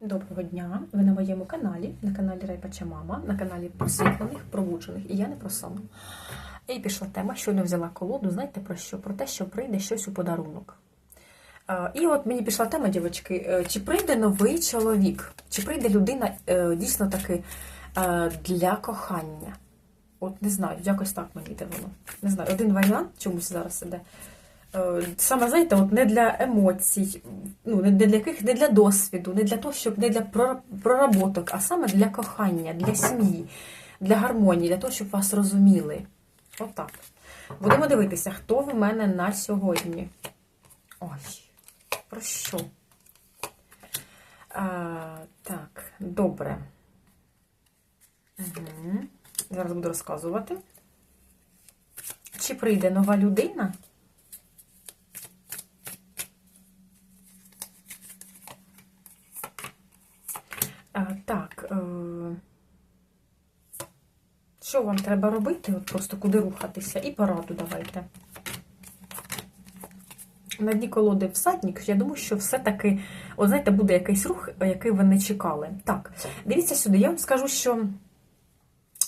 Доброго дня! Ви на моєму каналі, на каналі Райпача Мама, на каналі просвітлених, пробуджених, і я не про сон. І пішла тема, щойно взяла колоду, знаєте про що? Про те, що прийде щось у подарунок. І от мені пішла тема, дівчатки, е, чи прийде новий чоловік, чи прийде людина е, дійсно таки е, для кохання? От не знаю, якось так мені йде воно. Не знаю, один варіант чомусь зараз іде. Е, Саме знаєте, от не для емоцій, ну не для яких, не для досвіду, не для того, щоб не для проработок, а саме для кохання, для сім'ї, для гармонії, для того, щоб вас розуміли. Отак. Будемо дивитися, хто в мене на сьогодні. Ой, про що? А, так, добре. Угу. Зараз буду розказувати. Чи прийде нова людина? А, так. Е... Що вам треба робити? От просто куди рухатися? І пораду давайте. На дні колоди всадник, я думаю, що все-таки, от знаєте, буде якийсь рух, який ви не чекали. Так, дивіться сюди, я вам скажу, що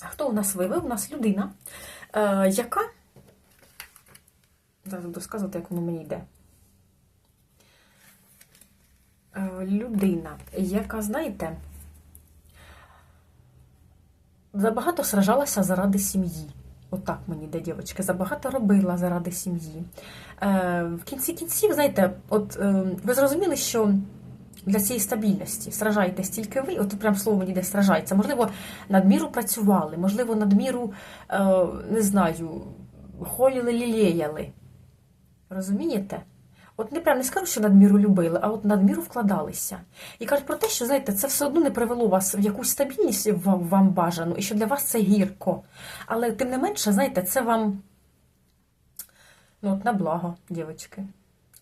хто у нас вивив? У нас людина, е, яка. Зараз буду сказати, як воно мені йде. Е, людина, яка, знаєте, забагато сражалася заради сім'ї. Отак мені йде, дівчатки, забагато робила заради сім'ї. Е, в кінці кінців, знаєте, от е, ви зрозуміли, що для цієї стабільності сражаєтесь тільки ви, от прям слово мені йде сражається. Можливо, надміру працювали, можливо, надміру, е, не знаю, холіли, лілеяли. Розумієте? От не прям не скажу, що надміру любили, а от надміру вкладалися. І кажуть про те, що знаєте, це все одно не привело вас в якусь стабільність вам, вам бажану, і що для вас це гірко. Але тим не менше, знаєте, це вам ну, от на благо, дівчатки.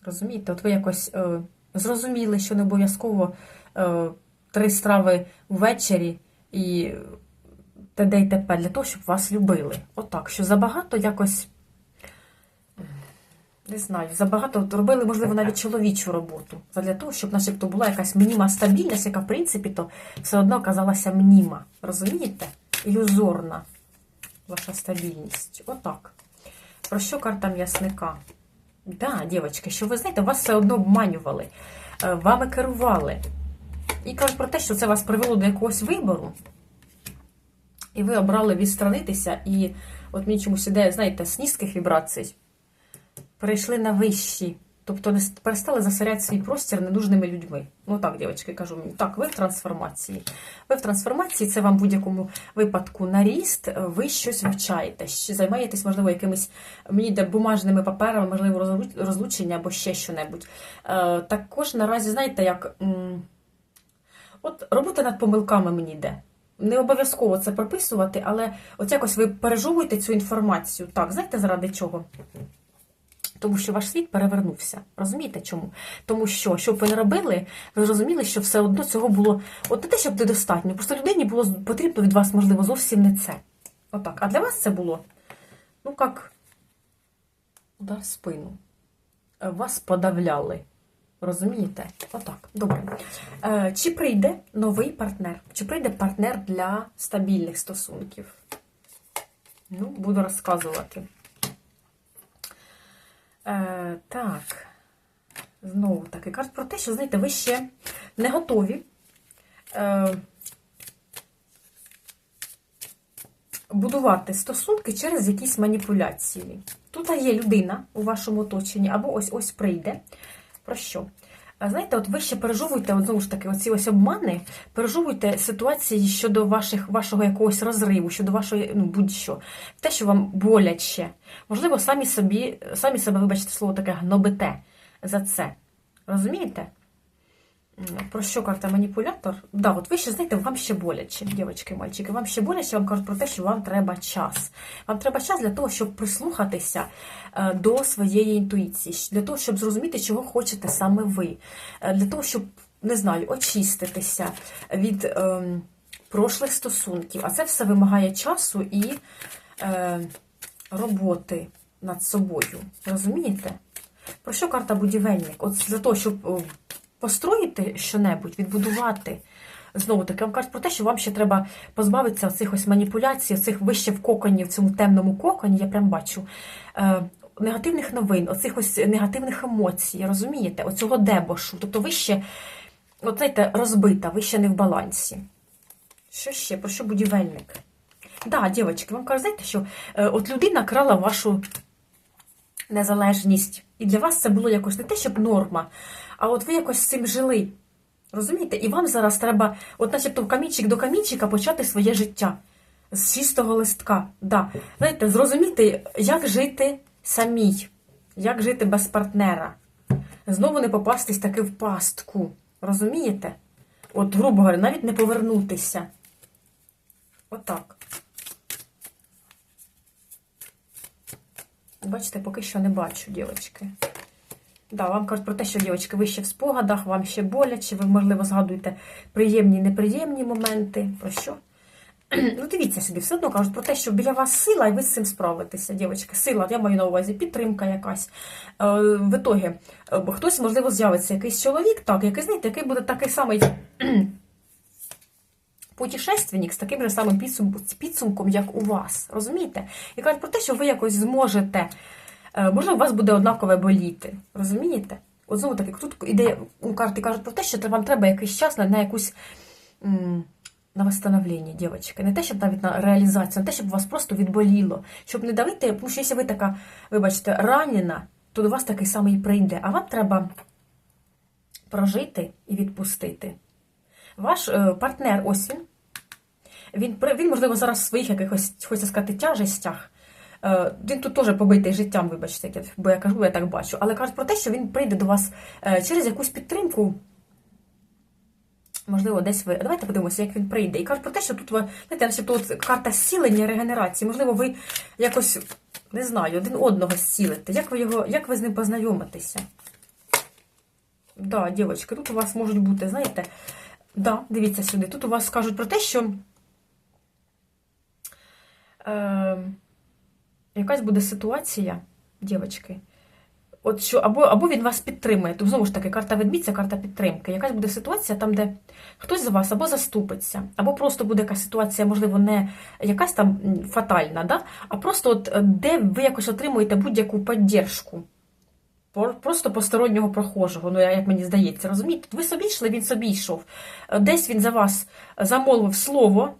Розумієте? От ви якось е, зрозуміли, що не обов'язково е, три страви ввечері і т.д. і т.п. для того, щоб вас любили. Отак, що забагато якось. Не знаю, забагато робили, можливо, навіть чоловічу роботу. Для того, щоб начебто була якась мніма стабільність, яка, в принципі, то все одно казалася мніма. Розумієте? Ілюзорна ваша стабільність. Отак. Про що карта м'ясника? Да, дівчатки, що ви знаєте, вас все одно обманювали, е, вами керували. І кажуть про те, що це вас привело до якогось вибору. І ви обрали відстранитися, і от мені чомусь іде, знаєте, з низьких вібрацій перейшли на вищі. Тобто не перестали засоряти свій простір ненужними людьми. Ну так, дівчатки, кажу мені, так, ви в трансформації. Ви в трансформації, це вам в будь-якому випадку наріст, ви щось вивчаєте, займаєтесь, можливо, якимись мені йде бумажними паперами, можливо, розлучення або ще що-небудь. Е, також наразі, знаєте, як. От робота над помилками мені йде. Не обов'язково це прописувати, але от якось ви пережовуєте цю інформацію. Так, знаєте, заради чого? Тому що ваш світ перевернувся. Розумієте чому? Тому що, що б ви не робили, ви зрозуміли, що все одно цього було от не те, щоб недостатньо. Просто людині було потрібно від вас, можливо, зовсім не це. Отак. А для вас це було, ну як удар в спину. Вас подавляли. Розумієте? Отак. Добре. Е, чи прийде новий партнер? Чи прийде партнер для стабільних стосунків? Ну, буду розказувати. Е, так. Знову таки, карт про те, що, знаєте, ви ще не готові е, будувати стосунки через якісь маніпуляції. Тут є людина у вашому оточенні, або ось ось прийде. Про що? А Знаєте, от ви ще пережовуйте, от знову ж таки, оці ось обмани, пережовуйте ситуації щодо ваших, вашого якогось розриву, щодо вашої, ну, будь-що. Те, що вам боляче. Можливо, самі собі, самі себе, вибачте, слово таке гнобите за це. Розумієте? Про що карта маніпулятор? Да, от ви ще знаєте, вам ще боляче, дівчатки, мальчики, вам ще боляче, вам кажуть про те, що вам треба час. Вам треба час для того, щоб прислухатися е, до своєї інтуїції, для того, щоб зрозуміти, чого хочете саме ви, Е, для того, щоб, не знаю, очиститися від ем, прошлих стосунків. А це все вимагає часу і е, роботи над собою. Розумієте? Про що карта будівельник? От для того, щоб построїти щонебудь, відбудувати. Знову таки, вам кажуть про те, що вам ще треба позбавитися цих ось маніпуляцій, цих вище в коконі, в цьому темному коконі, я прям бачу. Е, негативних новин, оцих ось негативних емоцій, розумієте? Оцього дебошу. Тобто ви ще, от знаєте, розбита, ви ще не в балансі. Що ще? Про що будівельник? Да, дівчатки, вам кажуть, знаєте, що е, от людина крала вашу незалежність. І для вас це було якось не те, щоб норма, а от ви якось з цим жили. Розумієте? І вам зараз треба, от начебто в камінчик до камінчика почати своє життя з чистого листка. Да. Знаєте, зрозуміти, як жити самій, як жити без партнера. Знову не попастись таки в пастку. Розумієте? От, грубо говоря, навіть не повернутися. Отак. Бачите, поки що не бачу, дівчатки. Да, вам кажуть про те, що, дівчатки, ви ще в спогадах, вам ще боляче, ви, можливо, згадуєте приємні неприємні моменти. Про що? Ну, дивіться сюди, все одно кажуть про те, що біля вас сила, і ви з цим справитеся, дівчатки. Сила, я маю на увазі підтримка якась. Е, В ітогі, е, хтось, можливо, з'явиться якийсь чоловік, так, який, знаєте, який буде такий самий путешественник з таким же самим підсумком, як у вас. Розумієте? І кажуть про те, що ви якось зможете. Е, Можливо, у вас буде однакове боліти. Розумієте? От знову таки, тут ідея у карти кажуть про те, що вам треба якийсь час на, на якусь на восстановлення, дівчатки. Не те, щоб навіть на реалізацію, не те, щоб вас просто відболіло. Щоб не давити, тому що якщо ви така, вибачте, ранена, то до вас такий самий прийде. А вам треба прожити і відпустити. Ваш е, партнер, ось. Він, він, можливо, зараз в своїх якихось, хочеться сказати, тяжестях. Е, Він тут теж побитий життям, вибачте, бо я кажу, я так бачу. Але кажуть про те, що він прийде до вас е, через якусь підтримку. Можливо, десь ви. Давайте подивимося, як він прийде. І кажуть про те, що тут знаєте, начебто от карта зцілення, регенерації. Можливо, ви якось, не знаю, один одного зцілите. Як ви його, як ви з ним познайомитеся? Да, дівчатки, тут у вас можуть бути, знаєте, да, дивіться сюди. Тут у вас скажуть про те, що е, якась буде ситуація, дівчатки, от що або, або він вас підтримує. Тут знову ж таки, карта ведмідь карта підтримки. Якась буде ситуація там, де хтось за вас або заступиться, або просто буде якась ситуація, можливо, не якась там фатальна, да? а просто от, е, де ви якось отримуєте будь-яку підтримку. Просто постороннього прохожого, ну як мені здається, розумієте? Ви собі йшли, він собі йшов. Е, Десь він за вас замовив слово,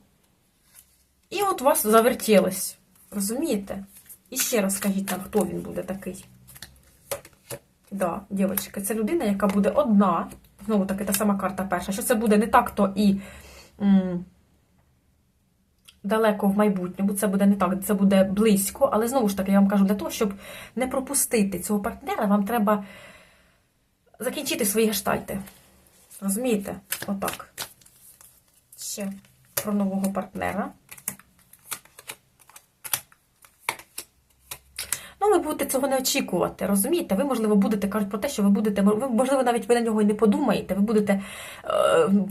і от вас завертілось. Розумієте? І ще раз скажіть нам, хто він буде такий. Да, дівчатки, це людина, яка буде одна. Знову таки, та сама карта перша. Що це буде не так, то і м, далеко в майбутньому, це буде не так, це буде близько. Але знову ж таки, я вам кажу, для того, щоб не пропустити цього партнера, вам треба закінчити свої гештальти. Розумієте? Отак. Ще про нового партнера. Ну, ви будете цього не очікувати, розумієте? Ви, можливо, будете кажуть про те, що ви будете, ви, можливо, навіть ви на нього і не подумаєте. Ви будете,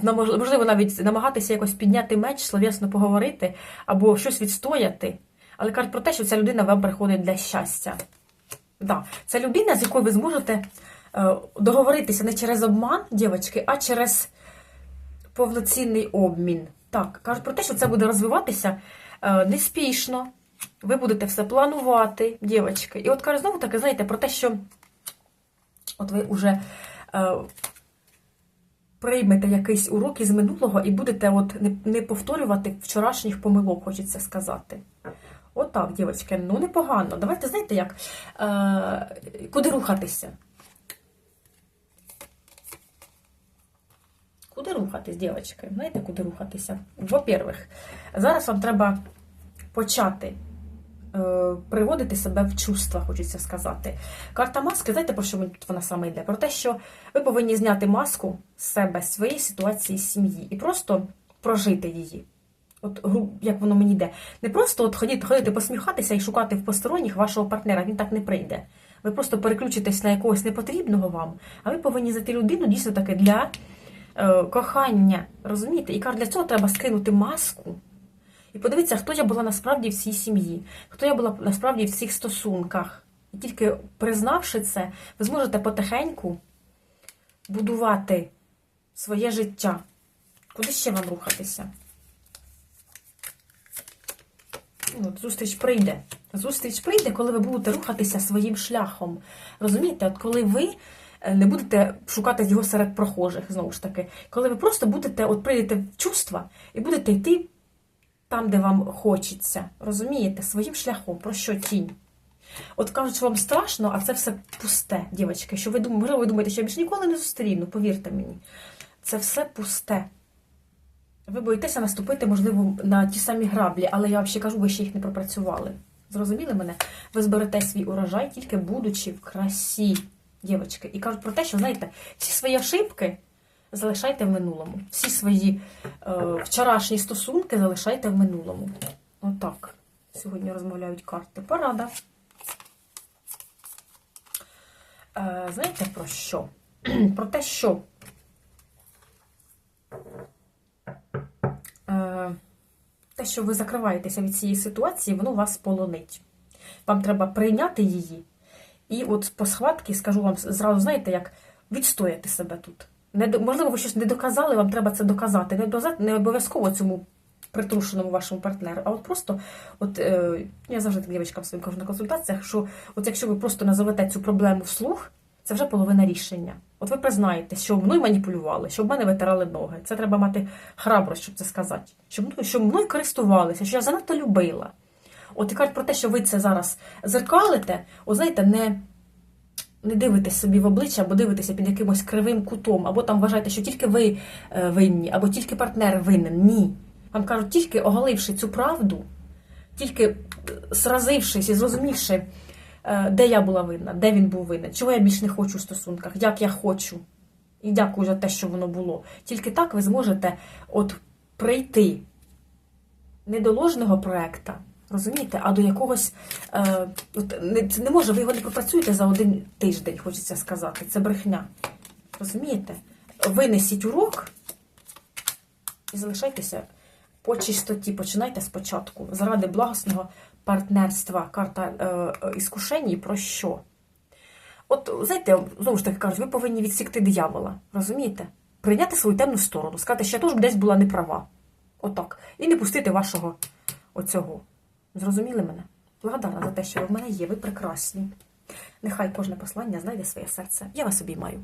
е, можливо, навіть намагатися якось підняти меч, словесно поговорити або щось відстояти. Але кажуть про те, що ця людина вам приходить для щастя. Да. Це людина, з якою ви зможете е, договоритися не через обман, дівчатки, а через повноцінний обмін. Так, кажуть про те, що це буде розвиватися е, неспішно. Ви будете все планувати, дівчатки. І от кажу знову таки, знаєте, про те, що от ви вже е, приймете якийсь урок із минулого і будете от не, не повторювати вчорашніх помилок, хочеться сказати. Отак, дівчатки, ну непогано. Давайте, знаєте, як, е, куди рухатися? Куди рухатись, дівчатки? Знаєте, куди рухатися? Во-первых, зараз вам треба почати приводити себе в чувства, хочеться сказати. Карта маски, знаєте, про що тут вона саме йде? Про те, що ви повинні зняти маску з себе, своєї ситуації сім'ї і просто прожити її. От як воно мені йде. Не просто от ходити, ходити посміхатися і шукати в посторонніх вашого партнера, він так не прийде. Ви просто переключитесь на якогось непотрібного вам, а ви повинні знайти людину дійсно таки для е, кохання. Розумієте? І для цього треба скинути маску. І подивіться, хто я була насправді в цій сім'ї, хто я була насправді в цих стосунках. І тільки признавши це, ви зможете потихеньку будувати своє життя. Куди ще вам рухатися? Ну, От, зустріч прийде. Зустріч прийде, коли ви будете рухатися своїм шляхом. Розумієте, от коли ви е, не будете шукати його серед прохожих, знову ж таки, коли ви просто будете, от прийдете в чувства і будете йти там, де вам хочеться. Розумієте, своїм шляхом, про що тінь? От кажуть, що вам страшно, а це все пусте, дівчатки. Що ви думаєте, ви думаєте, що я більш ніколи не зустріну, повірте мені. Це все пусте. Ви боїтеся наступити, можливо, на ті самі граблі, але я взагалі кажу, ви ще їх не пропрацювали. Зрозуміли мене? Ви зберете свій урожай, тільки будучи в красі, дівчатки. І кажуть про те, що, знаєте, всі свої ошибки залишайте в минулому. Всі свої е, вчорашні стосунки залишайте в минулому. Отак. Сьогодні розмовляють карти. Порада. Е, знаєте про що? про те, що е, те, що ви закриваєтеся від цієї ситуації, воно вас полонить. Вам треба прийняти її. І от по схватки скажу вам зразу, знаєте, як відстояти себе тут. Не, можливо, ви щось не доказали, вам треба це доказати. Не, обов'язково- цьому притрушеному вашому партнеру, а от просто, от е, я завжди так дівчатам своїм кажу на консультаціях, що от якщо ви просто назовете цю проблему вслух, це вже половина рішення. От ви признаєте, що мною маніпулювали, що в мене витирали ноги. Це треба мати храбрость, щоб це сказати. Що мною, що мною користувалися, що я занадто любила. От і кажуть про те, що ви це зараз зеркалите, от знаєте, не, не дивитесь собі в обличчя, або дивитеся під якимось кривим кутом, або там вважаєте, що тільки ви е, винні, або тільки партнер винен. Ні. Вам кажуть, тільки оголивши цю правду, тільки е, сразившись і зрозумівши, е, де я була винна, де він був винен, чого я більш не хочу в стосунках, як я хочу. І дякую за те, що воно було. Тільки так ви зможете от прийти не до ложного проекта, розумієте, а до якогось. Е, от, не, це не може, ви його не пропрацюєте за один тиждень, хочеться сказати. Це брехня. Розумієте? Винесіть урок і залишайтеся по чистоті. Починайте спочатку. Заради благосного партнерства. Карта е, іскушені про що? От, знаєте, знову ж таки кажуть, ви повинні відсікти диявола. Розумієте? Прийняти свою темну сторону, сказати, що я теж десь була неправа. Отак. І не пустити вашого оцього. Зрозуміли мене? Благодарна за те, що ви в мене є, ви прекрасні. Нехай кожне послання знайде своє серце. Я вас обіймаю.